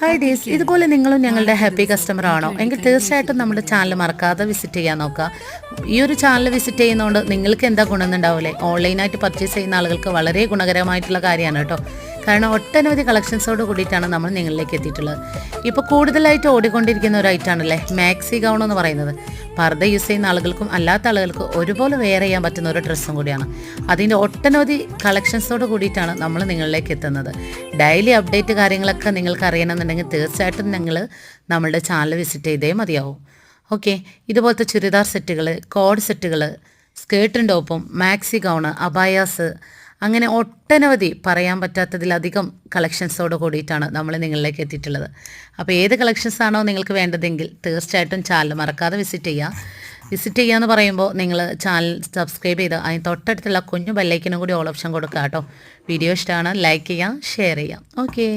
Hi days ഇതുപോലെ നിങ്ങളും ഞങ്ങളുടെ ഹാപ്പി കസ്റ്റമർ ആണോ? എങ്കിൽ തീർച്ചയായിട്ടും നമ്മുടെ ചാനൽ മറക്കാതെ വിസിറ്റ് ചെയ്യാൻ നോക്കുക. ഈ ഒരു ചാനൽ വിസിറ്റ് ചെയ്യുന്നതുകൊണ്ട് നിങ്ങൾക്ക് എന്താ ഗുണമെന്നുണ്ടാവില്ലേ ഓൺലൈനായിട്ട് പർച്ചേസ് ചെയ്യുന്ന ആളുകൾക്ക് വളരെ ഗുണകരമായിട്ടുള്ള കാര്യമാണ് കേട്ടോ. കാരണം ഒട്ടനവധി കളക്ഷൻസോട് കൂടിയിട്ടാണ് നമ്മൾ നിങ്ങളിലേക്ക് എത്തിയിട്ടുള്ളത്. ഇപ്പോൾ കൂടുതലായിട്ട് ഓടിക്കൊണ്ടിരിക്കുന്ന ഒരു ഐറ്റാണല്ലേ മാക്സി ഗൗൺ എന്ന് പറയുന്നത്. പർദ്ദ യൂസ് ചെയ്യുന്ന ആളുകൾക്കും അല്ലാത്ത ആളുകൾക്കും ഒരുപോലെ വെയർ ചെയ്യാൻ പറ്റുന്ന ഒരു ഡ്രസ്സും കൂടിയാണ്. അതിന്റെ ഒട്ടനവധി കളക്ഷൻസോട് കൂടിയിട്ടാണ് നമ്മൾ നിങ്ങളിലേക്ക് എത്തുന്നത്. ഡെയിലി അപ്ഡേറ്റ് കാര്യങ്ങളൊക്കെ നിങ്ങൾക്ക് അറിയണമെന്നുണ്ടെങ്കിൽ തീർച്ചയായിട്ടും നിങ്ങൾ നമ്മളുടെ ചാനൽ വിസിറ്റ് ചെയ്തേ മതിയാവും. ഓക്കെ ഇതുപോലത്തെ ചുരിദാർ സെറ്റുകൾ കോഡ് സെറ്റുകൾ സ്കേർട്ടും ടോപ്പും മാക്സി ഗൗണ് അബായാസ് അങ്ങനെ ഒട്ടനവധി പറയാൻ പറ്റാത്തതിലധികം കളക്ഷൻസോട് കൂടിയിട്ടാണ് നമ്മൾ നിങ്ങളിലേക്ക് എത്തിയിട്ടുള്ളത്. അപ്പോൾ ഏത് കളക്ഷൻസ് ആണോ നിങ്ങൾക്ക് വേണ്ടതെങ്കിൽ തീർച്ചയായിട്ടും ചാനൽ മറക്കാതെ വിസിറ്റ് ചെയ്യുക. വിസിറ്റ് ചെയ്യുക എന്ന് പറയുമ്പോൾ നിങ്ങൾ ചാനൽ സബ്സ്ക്രൈബ് ചെയ്ത് അതിന് തൊട്ടടുത്തുള്ള കുഞ്ഞു ബെല്ലൈക്കിനും കൂടി ഓൾ ഓപ്ഷൻ കൊടുക്കുക കേട്ടോ. വീഡിയോ ഇഷ്ടമാണ് ലൈക്ക് ചെയ്യാം ഷെയർ ചെയ്യാം ഓക്കേ